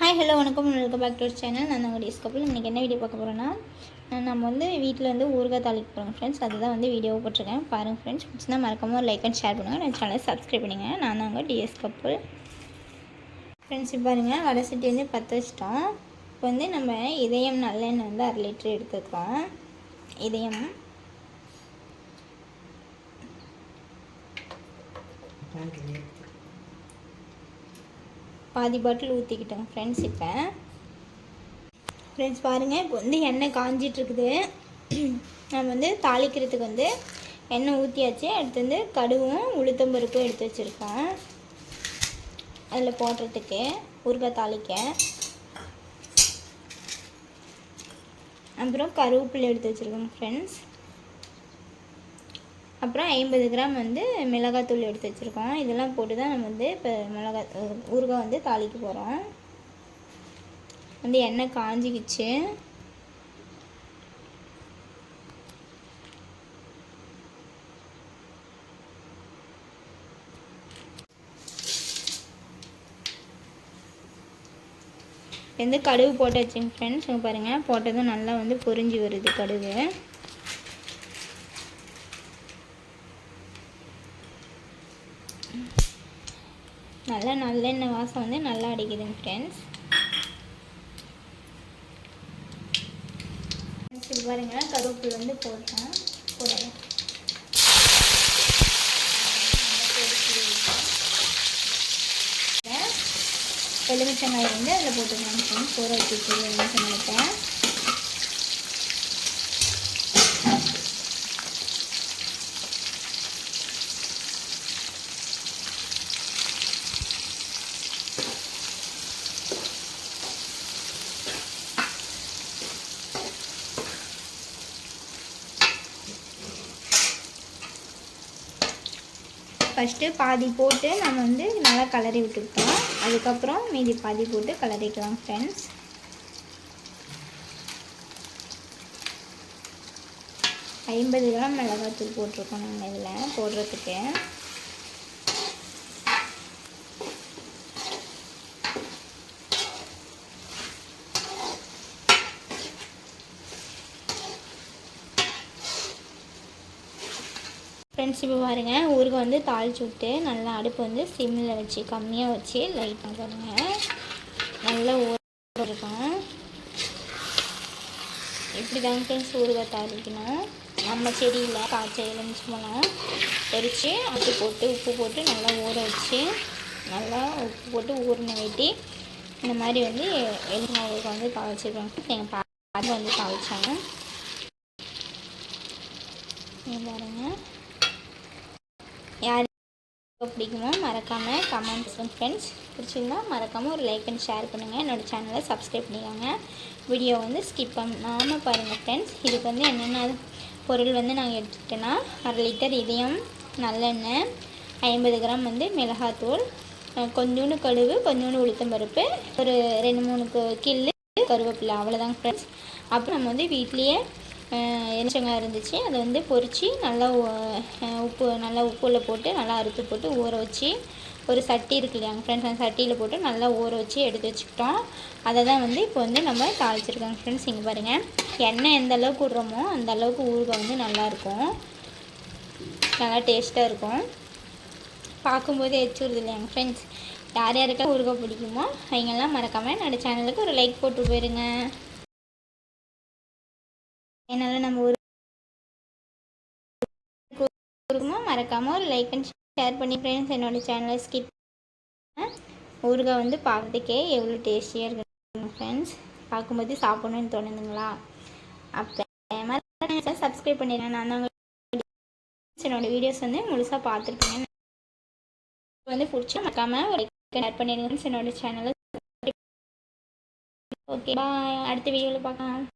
Hi hello வணக்கம். Welcome back to channel நான் உங்கள் டிஸ் கப்பல் இன்றைக்கி என்ன வீடியோ பார்க்க போகிறோன்னா நம்ம வந்து வீட்டில் வந்து ஊறுகாய் தாளிக்க போகிறோம் ஃப்ரெண்ட்ஸ் அதுதான் வந்து வீடியோ போட்டிருக்கேன். பாருங்கள் ஃப்ரெண்ட்ஸ் பிடிச்சிருந்தா மறக்காமல் ஒரு லைக் அண்ட் ஷேர் பண்ணுங்கள் நான் சேனலை சப்ஸ்கிரைப் பண்ணுங்கள் நான் தான் உங்கள் டிஎஸ் கப்பல் ஃப்ரெண்ட்ஸ் பாருங்கள் வடை சட்டி வந்து பற்ற வச்சிட்டோம். இப்போ வந்து நம்ம இதயம் நல்லெண்ணெய் வந்து அரை லிட்டர் எடுத்துக்கிறோம் இதயம். பாதி பாட்டில் ஊற்றிக்கிட்டோங்க ஃப்ரெண்ட்ஸ் இப்போ. ஃப்ரெண்ட்ஸ் பாருங்கள் இப்போ வந்து எண்ணெய் காஞ்சிட்ருக்குது. நம்ம வந்து தாளிக்கிறதுக்கு வந்து எண்ணெய் ஊற்றியாச்சு அடுத்து வந்து கடுவும் உளுத்தம்பருப்பும் எடுத்து வச்சுருக்கோம் அதில் போடுறதுக்கு ஊறுகாய் தாளிக்க. அப்புறம் கருவேப்பிலை எடுத்து வச்சுருக்கோங்க ஃப்ரெண்ட்ஸ் அப்புறம் ஐம்பது கிராம் வந்து மிளகாத்தூள் எடுத்து வச்சுருக்கோம். இதெல்லாம் போட்டு தான் நம்ம வந்து இப்போ மிளகா ஊறுகாய் வந்து தாளிக்க போகிறோம் வந்து எண்ணெய் காஞ்சிக்கிச்சு. வந்து கடுகு போட்டு வச்சுங்க ஃப்ரெண்ட்ஸ் பாருங்கள் போட்டதும் நல்லா வந்து பொரிஞ்சு வருது கடுகு. நல்லா நல்லெண்ணெய் வாசம் வந்து நல்லா அடிக்குதுங்க ஃப்ரெண்ட்ஸ் இது பாருங்கள் கருவேப்பில் வந்து போட்டேன். போடலாம். எலுமிச்சங்காய் வந்து அதில் போட்டுக்கலாம் ஃப்ரெண்ட்ஸ் ஊற வச்சு எலுமிச்சங்காய்ட்டேன் ஃபஸ்ட்டு பாதி போட்டு நம்ம வந்து நல்லா கலரி விட்டுக்கிட்டோம். அதுக்கப்புறம் மீதி பாதி போட்டு கலரிக்கலாம் ஃப்ரெண்ட்ஸ் ஐம்பது கிராம் மிளகாத்தூள் போட்டிருக்கோம் நாங்கள் இதில் போடுறதுக்கு. ஃப்ரெண்ட்ஸ் இப்போ பாருங்கள் ஊருக்கு வந்து தாளிச்சு விட்டு நல்லா அடுப்பு வந்து சிம்மில் வச்சு கம்மியாக வச்சு லைட்டாக பாருங்கள் நல்லா ஊற இருக்கும். இப்படி தாங்க ஃப்ரெண்ட்ஸ் ஊறுகாய் தாளிக்கணும். நம்ம செடியில் காய்ச்ச எலுமிச்சம்பழம் பறித்து அப்படி போட்டு உப்பு போட்டு நல்லா ஊற வச்சு நல்லா உப்பு போட்டு ஊறின வெட்டி இந்த மாதிரி வந்து எலுமிச்சை வந்து தாளிச்சிருக்காங்க எங்கள் பாட்டு வந்து தாளித்தாங்க பாருங்கள் யார் பிடிக்குமோ மறக்காமல் கமெண்ட்ஸ் ஃப்ரெண்ட்ஸ் பிடிச்சிருந்தா மறக்காமல் ஒரு லைக் அண்ட் ஷேர் பண்ணுங்கள் என்னோடய சேனலை சப்ஸ்கிரைப் பண்ணிக்கோங்க. வீடியோ வந்து ஸ்கிப் பண்ணாமல் பாருங்கள் ஃப்ரெண்ட்ஸ் இதுக்கு வந்து என்னென்ன பொருள் வந்து நாங்கள் எடுத்துக்கிட்டோன்னா அரை லிட்டர் இதயம் நல்லெண்ணெய் ஐம்பது கிராம் வந்து மிளகாத்தூள் கொஞ்சோண்டு கடுகு கொஞ்சோண்டு உளுத்தம்பருப்பு ஒரு ரெண்டு மூணு கில்லு கருவேப்பிலை. அவ்வளோதாங்க ஃப்ரெண்ட்ஸ் அப்புறம் நம்ம வந்து வீட்லேயே எரிச்சங்காய் இருந்துச்சு. அதை வந்து பொறிச்சு நல்லா உப்பு நல்லா உப்பில் போட்டு நல்லா அறுத்து போட்டு ஊற வச்சு ஒரு சட்டி இருக்கு இல்லையாங்க ஃப்ரெண்ட்ஸ் அந்த சட்டியில் போட்டு நல்லா ஊற வச்சு எடுத்து வச்சுக்கிட்டோம். அதை தான் வந்து இப்போ வந்து நம்ம தாளிச்சிருக்கோங்க ஃப்ரெண்ட்ஸ் இங்கே பாருங்கள் எண்ணெய் எந்த அளவுக்கு விட்றோமோ அந்த அளவுக்கு ஊறுகாய் வந்து நல்லாயிருக்கும் நல்லா டேஸ்ட்டாக இருக்கும். பார்க்கும்போது எச்சுருது இல்லையாங்க ஃப்ரெண்ட்ஸ் யார் யாருக்கெல்லாம் ஊறுகாய் பிடிக்குமோ அவங்கெல்லாம் மறக்காமல் என்னோடய சேனலுக்கு ஒரு லைக் போட்டு போயிருங்க. என்னால் நம்ம ஒரு ஊருக்குமோ மறக்காமல் ஒரு லைக் அண்ட் ஷேர் பண்ணி ஃப்ரெண்ட்ஸ் என்னோடய சேனலை ஸ்கிப் ஊறுகாய் வந்து பார்க்கறதுக்கே எவ்வளோ டேஸ்டியாக இருக்குது ஃப்ரெண்ட்ஸ் பார்க்கும்போது சாப்பிட்ணுன்னு தோணுதுங்களா? அப்போ சப்ஸ்கிரைப் பண்ணிடுறேன் நான் தான் என்னோடய வீடியோஸ் வந்து முழுசாக பார்த்துருக்கேன். வந்து பிடிச்சி மறக்காமல் ஒரு ஷேர் பண்ணிடுங்க என்னோடய சேனலை ஓகே பாய் அடுத்த வீடியோவில் பார்க்கலாம்.